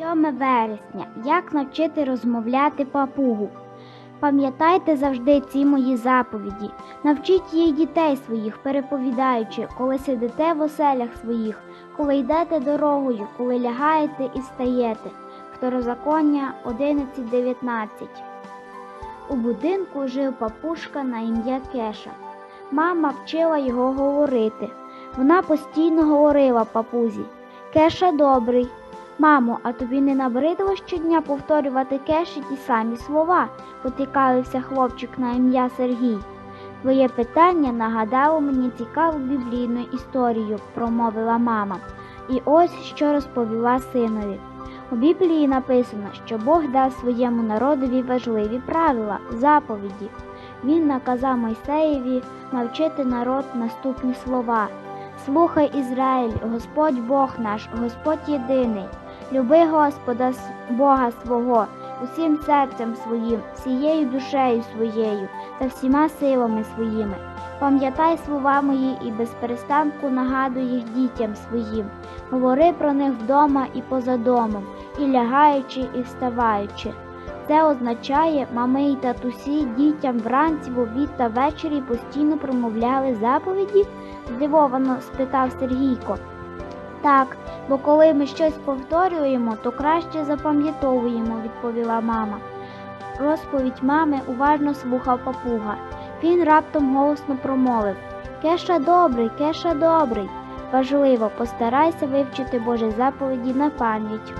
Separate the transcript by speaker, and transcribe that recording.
Speaker 1: 7 вересня. Як навчити розмовляти папугу? Пам'ятайте завжди ці мої заповіді. Навчіть їх дітей своїх, переповідаючи, коли сидите в оселях своїх, коли йдете дорогою, коли лягаєте і встаєте. Второзаконня 11.19 У будинку жив папушка на ім'я Кеша. Мама вчила його говорити. Вона постійно говорила папузі. Кеша добрий. Мамо, а тобі не набридло щодня повторювати кеші ті самі слова? потикавився хлопчик на ім'я Сергій. Твоє питання нагадало мені цікаву біблійну історію, промовила мама. І ось що розповіла синові. У Біблії написано, що Бог дав своєму народові важливі правила, заповіді. Він наказав Мойсеєві навчити народ наступні слова. Слухай, Ізраїль, Господь Бог наш, Господь єдиний. Люби Господа Бога свого усім серцем своїм, всією душею своєю та всіма силами своїми. Пам'ятай слова мої і без перестанку нагадуй їх дітям своїм. Говори про них вдома і поза домом, і лягаючи, і вставаючи. Це означає, мами й татусі дітям вранці, в обід та ввечері постійно промовляли заповіді? здивовано спитав Сергійко. Так, бо коли ми щось повторюємо, то краще запам'ятовуємо, відповіла мама. Розповідь мами уважно слухав папуга. Він раптом голосно промовив Кеша добрий, кеша добрий. Важливо, постарайся вивчити Божі заповіді на пам'ять.